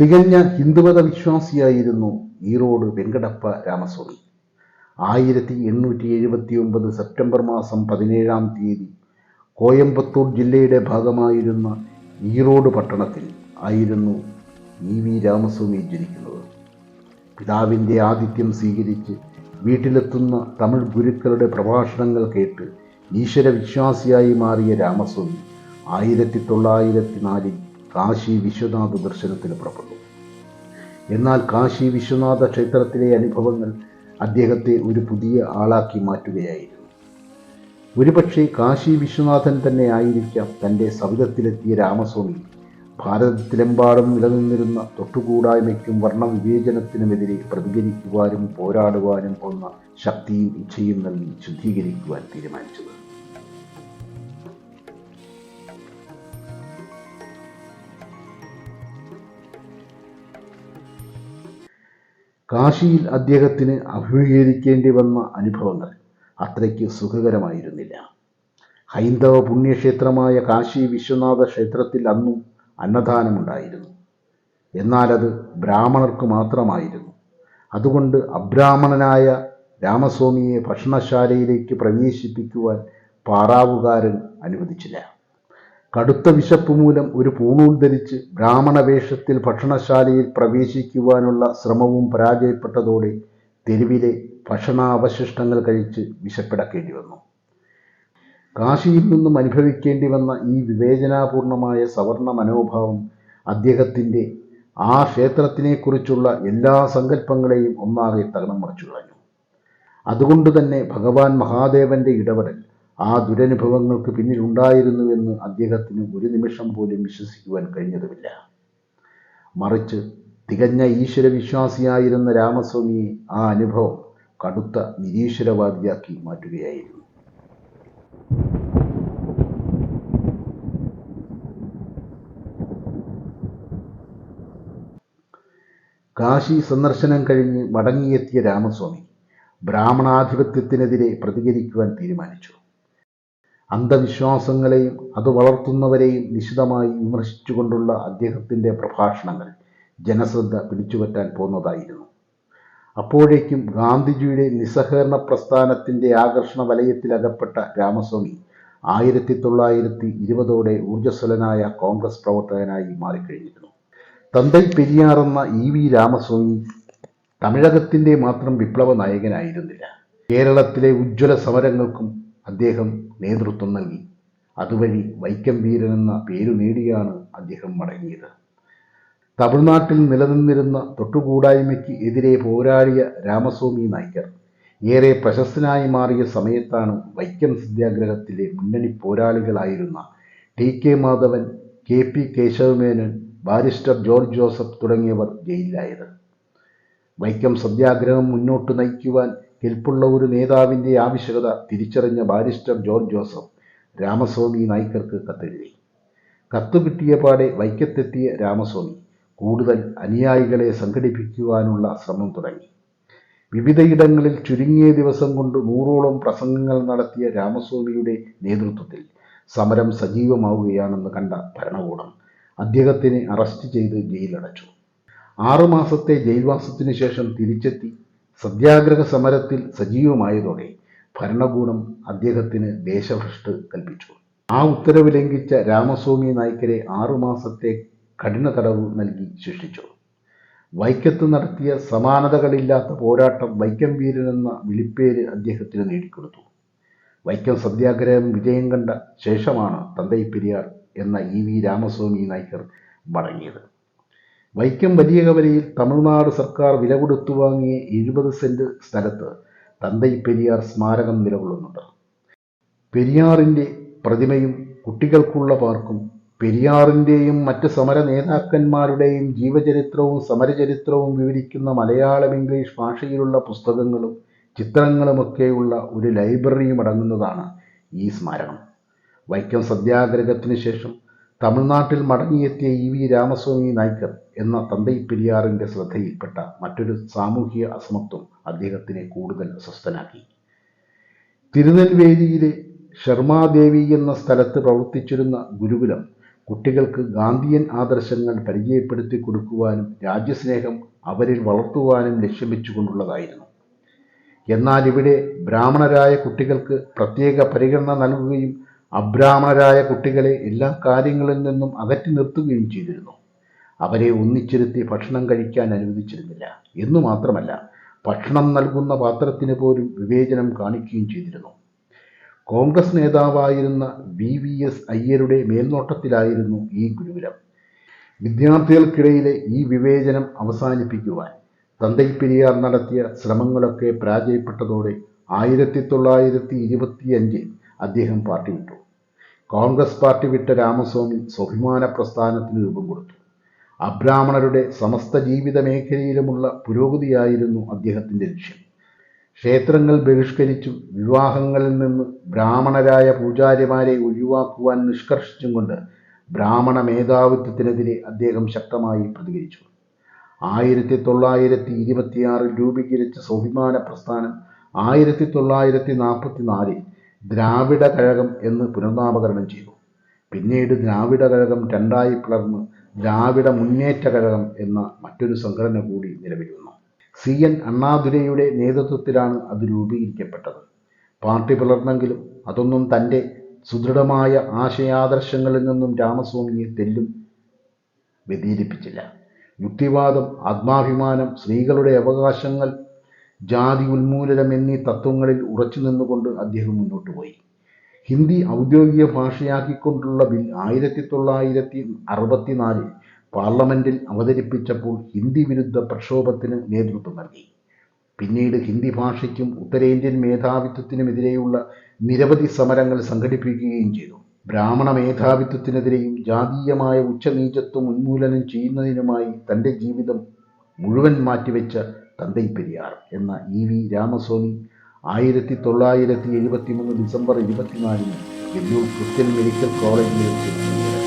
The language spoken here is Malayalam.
തികഞ്ഞ ഹിന്ദുമത വിശ്വാസിയായിരുന്നു ഈറോഡ് വെങ്കടപ്പ രാമസ്വാമി. ആയിരത്തി എണ്ണൂറ്റി എഴുപത്തി ഒമ്പത് സെപ്റ്റംബർ മാസം പതിനേഴാം തീയതി കോയമ്പത്തൂർ ജില്ലയുടെ ഭാഗമായിരുന്ന ഈറോഡ് പട്ടണത്തിൽ ആയിരുന്നു ഇ വി രാമസ്വാമി ജനിക്കുന്നത്. പിതാവിന്റെ ആതിഥ്യം സ്വീകരിച്ച് വീട്ടിലെത്തുന്ന തമിഴ് ഗുരുക്കളുടെ പ്രഭാഷണങ്ങൾ കേട്ട് ഈശ്വരവിശ്വാസിയായി മാറിയ രാമസ്വാമി ആയിരത്തി തൊള്ളായിരത്തി നാലിൽ കാശി വിശ്വനാഥ ദർശനത്തിന് പുറപ്പെട്ടു. എന്നാൽ കാശി വിശ്വനാഥ ക്ഷേത്രത്തിലെ അനുഭവങ്ങൾ അദ്ദേഹത്തെ ഒരു പുതിയ ആളാക്കി മാറ്റുകയായിരുന്നു. ഒരുപക്ഷെ കാശി വിശ്വനാഥൻ തന്നെ ആയിരിക്കാം തന്റെ സവിധത്തിലെത്തിയ രാമസ്വാമി. ഭാരതത്തിലെമ്പാടും നിലനിന്നിരുന്ന തൊട്ടുകൂടായ്മയ്ക്കും വർണവിവേചനത്തിനുമെതിരെ പ്രതികരിക്കുവാനും പോരാടുവാനും പോന്ന ശക്തിയും ഇച്ഛയും നൽകി ശുദ്ധീകരിക്കുവാൻ തീരുമാനിച്ചത്. കാശിയിൽ അദ്ദേഹത്തിന് അഭിമുഖീകരിക്കേണ്ടി വന്ന അനുഭവങ്ങൾ അത്രയ്ക്ക് സുഖകരമായിരുന്നില്ല. ഹൈന്ദവ പുണ്യക്ഷേത്രമായ കാശി വിശ്വനാഥ ക്ഷേത്രത്തിൽ അന്നും അന്നദാനമുണ്ടായിരുന്നു. അത് ബ്രാഹ്മണർക്ക് മാത്രമായിരുന്നു. അതുകൊണ്ട് അബ്രാഹ്മണനായ രാമസ്വാമിയെ ഭക്ഷണശാലയിലേക്ക് പ്രവേശിപ്പിക്കുവാൻ പാറാവുകാരൻ അനുവദിച്ചില്ല. കടുത്ത വിശപ്പ് മൂലം ഒരു പൂണൂൽ ധരിച്ച് ബ്രാഹ്മണ വേഷത്തിൽ ഭക്ഷണശാലയിൽ പ്രവേശിക്കുവാനുള്ള ശ്രമവും പരാജയപ്പെട്ടതോടെ തെരുവിലെ ഭക്ഷണാവശിഷ്ടങ്ങൾ കഴിച്ച് വിശപ്പിടക്കേണ്ടി വന്നു. കാശിയിൽ നിന്നും അനുഭവിക്കേണ്ടി വന്ന ഈ വിവേചനാപൂർണമായ സവർണ മനോഭാവം അദ്ദേഹത്തിന്റെ ആ ക്ഷേത്രത്തിനെക്കുറിച്ചുള്ള എല്ലാ സങ്കല്പങ്ങളെയും ഒന്നാകെ തകണം മറിച്ചു കളഞ്ഞു. അതുകൊണ്ട് തന്നെ ഭഗവാൻ മഹാദേവന്റെ ഇടപെടൽ ആ ദുരനുഭവങ്ങൾക്ക് പിന്നിലുണ്ടായിരുന്നുവെന്ന് അദ്ദേഹത്തിന് ഒരു നിമിഷം പോലും വിശ്വസിക്കുവാൻ കഴിഞ്ഞതുമില്ല. മറിച്ച് തികഞ്ഞ ഈശ്വരവിശ്വാസിയായിരുന്ന രാമസ്വാമി ആ അനുഭവം കടുത്ത നിരീശ്വരവാദിയാക്കി മാറ്റുകയായിരുന്നു. കാശി സന്ദർശനം കഴിഞ്ഞ് മടങ്ങിയെത്തിയ രാമസ്വാമി ബ്രാഹ്മണാധിപത്യത്തിനെതിരെ പ്രതികരിക്കുവാൻ തീരുമാനിച്ചു. അന്ധവിശ്വാസങ്ങളെയും അത് വളർത്തുന്നവരെയും നിശിതമായി വിമർശിച്ചുകൊണ്ടുള്ള അദ്ദേഹത്തിന്റെ പ്രഭാഷണങ്ങൾ ജനശ്രദ്ധ പിടിച്ചുപറ്റാൻ പോന്നതായിരുന്നു അപ്പോഴേക്കും ഗാന്ധിജിയുടെ നിസ്സഹകരണ പ്രസ്ഥാനത്തിന്റെ ആകർഷണ വലയത്തിലകപ്പെട്ട രാമസ്വാമി ആയിരത്തി തൊള്ളായിരത്തി ഇരുപതോടെ ഊർജസ്വലനായ കോൺഗ്രസ് പ്രവർത്തകനായി മാറിക്കഴിഞ്ഞിരുന്നു. തന്തൈ പെരിയാർ എന്ന ഇ വി രാമസ്വാമി തമിഴകത്തിന്റെ മാത്രം വിപ്ലവ നായകനായിരുന്നില്ല. കേരളത്തിലെ ഉജ്ജ്വല സമരങ്ങൾക്കും അദ്ദേഹം നേതൃത്വം നൽകി. അതുവഴി വൈക്കം വീരൻ എന്ന പേരു നേടിയാണ് അദ്ദേഹം മടങ്ങിയത്. തമിഴ്നാട്ടിൽ നിലനിന്നിരുന്ന തൊട്ടുകൂടായ്മയ്ക്ക് എതിരെ പോരാടിയ രാമസ്വാമി നായ്ക്കർ ഏറെ പ്രശസ്തനായി മാറിയ സമയത്താണ് വൈക്കം സത്യാഗ്രഹത്തിലെ മുന്നണി പോരാളികളായിരുന്ന T K Madhavan K P Kesava Menon barrister George Joseph തുടങ്ങിയവർ ജയിലിലായത്. വൈക്കം സത്യാഗ്രഹം മുന്നോട്ട് നയിക്കുവാൻ കെൽപ്പുള്ള ഒരു നേതാവിന്റെ ആവശ്യകത തിരിച്ചറിഞ്ഞ ബാരിസ്റ്റർ ജോൺ ജോസഫ് രാമസ്വാമി നായ്ക്കർക്ക് കത്തെഴുതി. കത്ത് കിട്ടിയ പാടെ വൈക്കത്തെത്തിയ രാമസ്വാമി കൂടുതൽ അനുയായികളെ സംഘടിപ്പിക്കുവാനുള്ള ശ്രമം തുടങ്ങി. വിവിധയിടങ്ങളിൽ ചുരുങ്ങിയ ദിവസം കൊണ്ട് നൂറോളം പ്രസംഗങ്ങൾ നടത്തിയ രാമസ്വാമിയുടെ നേതൃത്വത്തിൽ സമരം സജീവമാവുകയാണെന്ന് കണ്ട ഭരണകൂടം അദ്ദേഹത്തിനെ അറസ്റ്റ് ചെയ്ത് ജയിലടച്ചു. ആറുമാസത്തെ ജയിൽവാസത്തിനു ശേഷം തിരിച്ചെത്തി സത്യാഗ്രഹ സമരത്തിൽ സജീവമായതോടെ ഭരണകൂടം അദ്ദേഹത്തിന് ദേശഭ്രഷ്ട് കൽപ്പിച്ചു. ആ ഉത്തരവ് ലംഘിച്ച രാമസ്വാമി നായ്ക്കരെ ആറുമാസത്തെ കഠിന തടവ് നൽകി ശിക്ഷിച്ചു. വൈക്കത്ത് നടത്തിയ സമാനതകളില്ലാത്ത പോരാട്ടം വൈക്കം വീരൻ എന്ന വിളിപ്പേര് അദ്ദേഹത്തിന് നേടിക്കൊടുത്തു. വൈക്കം സത്യാഗ്രഹം വിജയം കണ്ട ശേഷമാണ് തന്തൈ പെരിയാർ എന്ന ഇ വി രാമസ്വാമി നായ്ക്കർ മടങ്ങിയത്. വൈക്കം വലിയ കവലയിൽ തമിഴ്നാട് സർക്കാർ വില കൊടുത്തു വാങ്ങിയ എഴുപത് സെന്റ് സ്ഥലത്ത് തന്തൈ പെരിയാർ സ്മാരകം നിലകൊള്ളുന്നുണ്ട്. പെരിയാറിന്റെ പ്രതിമയും കുട്ടികൾക്കുള്ള പാർക്കും പെരിയാറിന്റെയും മറ്റ് സമര നേതാക്കന്മാരുടെയും ജീവചരിത്രവും സമരചരിത്രവും വിവരിക്കുന്ന മലയാളം ഇംഗ്ലീഷ് ഭാഷയിലുള്ള പുസ്തകങ്ങളും ചിത്രങ്ങളുമൊക്കെയുള്ള ഒരു ലൈബ്രറിയും അടങ്ങുന്നതാണ് ഈ സ്മാരകം. വൈക്കം സത്യാഗ്രഹത്തിന് ശേഷം തമിഴ്നാട്ടിൽ മടങ്ങിയെത്തിയ ഇ വി രാമസ്വാമി നായ്ക്കർ എന്ന തന്തൈ പെരിയാറിന്റെ ശ്രദ്ധയിൽപ്പെട്ട മറ്റൊരു സാമൂഹിക അസമത്വം അദ്ദേഹത്തിനെ കൂടുതൽ അസ്വസ്ഥനാക്കി. തിരുനെൽവേലിയിലെ ശർമാദേവി എന്ന സ്ഥലത്ത് പ്രവർത്തിച്ചിരുന്ന ഗുരുകുലം കുട്ടികൾക്ക് ഗാന്ധിയൻ ആദർശങ്ങൾ പരിചയപ്പെടുത്തി കൊടുക്കുവാനും രാജ്യസ്നേഹം അവരിൽ വളർത്തുവാനും ലക്ഷ്യം വെച്ചുകൊണ്ടുള്ളതായിരുന്നു എന്നാൽ ഇവിടെ ബ്രാഹ്മണരായ കുട്ടികൾക്ക് പ്രത്യേക പരിഗണന നൽകുകയും അബ്രാഹ്മണരായ കുട്ടികളെ എല്ലാ കാര്യങ്ങളിൽ നിന്നും അകറ്റി നിർത്തുകയും ചെയ്തിരുന്നു. അവരെ ഒന്നിച്ചിരുത്തി ഭക്ഷണം കഴിക്കാൻ അനുവദിച്ചിരുന്നില്ല. എന്നു മാത്രമല്ല ഭക്ഷണം നൽകുന്ന പാത്രത്തിന് പോലും വിവേചനം കാണിക്കുകയും ചെയ്തിരുന്നു. കോൺഗ്രസ് നേതാവായിരുന്ന വി വി എസ് അയ്യരുടെ മേൽനോട്ടത്തിലായിരുന്നു ഈ ഗുരുകുലം. വിദ്യാർത്ഥികൾക്കിടയിലെ ഈ വിവേചനം അവസാനിപ്പിക്കുവാൻ തന്തൈ പെരിയാർ നടത്തിയ ശ്രമങ്ങളൊക്കെ പരാജയപ്പെട്ടതോടെ ആയിരത്തി തൊള്ളായിരത്തി ഇരുപത്തിയഞ്ചിൽ അദ്ദേഹം പാർട്ടി വിട്ടു. കോൺഗ്രസ് പാർട്ടി വിട്ട രാമസ്വാമി സ്വാഭിമാന പ്രസ്ഥാനത്തിന് രൂപം കൊടുത്തു. അബ്രാഹ്മണരുടെ സമസ്ത ജീവിത മേഖലയിലുമുള്ള പുരോഗതിയായിരുന്നു അദ്ദേഹത്തിന്റെ ലക്ഷ്യം. ക്ഷേത്രങ്ങൾ ബഹിഷ്കരിച്ചും വിവാഹങ്ങളിൽ നിന്ന് ബ്രാഹ്മണരായ പൂജാരിമാരെ ഒഴിവാക്കുവാൻ നിഷ്കർഷിച്ചും കൊണ്ട് ബ്രാഹ്മണ മേധാവിത്വത്തിനെതിരെ അദ്ദേഹം ശക്തമായി പ്രതികരിച്ചു. ആയിരത്തി തൊള്ളായിരത്തി ഇരുപത്തിയാറിൽ രൂപീകരിച്ച സ്വാഭിമാന പ്രസ്ഥാനം ആയിരത്തി തൊള്ളായിരത്തി നാൽപ്പത്തി നാലിൽ ദ്രാവിഡ കഴകം എന്ന് പുനർനാമകരണം ചെയ്തു. പിന്നീട് ദ്രാവിഡ കഴകം രണ്ടായി പിളർന്ന് ദ്രാവിഡ മുന്നേറ്റ കഴകം എന്ന മറ്റൊരു സംഘടന കൂടി നിലവിൽ വന്നു. സി. എൻ. അണ്ണാദുരൈയുടെ നേതൃത്വത്തിലാണ് അത് രൂപീകരിക്കപ്പെട്ടത്. പാർട്ടി പിളർന്നെങ്കിലും അതൊന്നും തന്റെ സുദൃഢമായ ആശയാദർശങ്ങളിൽ നിന്നും രാമസ്വാമിയെ തെല്ലും വ്യതിരിപ്പിച്ചില്ല. യുക്തിവാദം ആത്മാഭിമാനം സ്ത്രീകളുടെ അവകാശങ്ങൾ ജാതി ഉന്മൂലനം എന്നീ തത്വങ്ങളിൽ ഉറച്ചു നിന്നുകൊണ്ട് അദ്ദേഹം മുന്നോട്ട് പോയി. ഹിന്ദി ഔദ്യോഗിക ഭാഷയാക്കിക്കൊണ്ടുള്ള ബിൽ ആയിരത്തി തൊള്ളായിരത്തി അറുപത്തിനാലിൽ പാർലമെന്റിൽ അവതരിപ്പിച്ചപ്പോൾ ഹിന്ദി വിരുദ്ധ പ്രക്ഷോഭത്തിന് നേതൃത്വം നൽകി. പിന്നീട് ഹിന്ദി ഭാഷയ്ക്കും ഉത്തരേന്ത്യൻ മേധാവിത്വത്തിനുമെതിരെയുള്ള നിരവധി സമരങ്ങൾ സംഘടിപ്പിക്കുകയും ചെയ്തു. ബ്രാഹ്മണ മേധാവിത്വത്തിനെതിരെയും ജാതീയമായ ഉച്ചനീചത്വം ഉന്മൂലനം ചെയ്യുന്നതിനുമായി തന്റെ ജീവിതം മുഴുവൻ മാറ്റിവെച്ച തന്തൈ പെരിയാർ എന്ന ഇ വി രാമസ്വാമി ആയിരത്തി തൊള്ളായിരത്തി എഴുപത്തി മൂന്ന് ഡിസംബർ ഇരുപത്തിനാലിന് വെല്ലൂർ ക്രിസ്ത്യൻ മെഡിക്കൽ കോളേജിൽ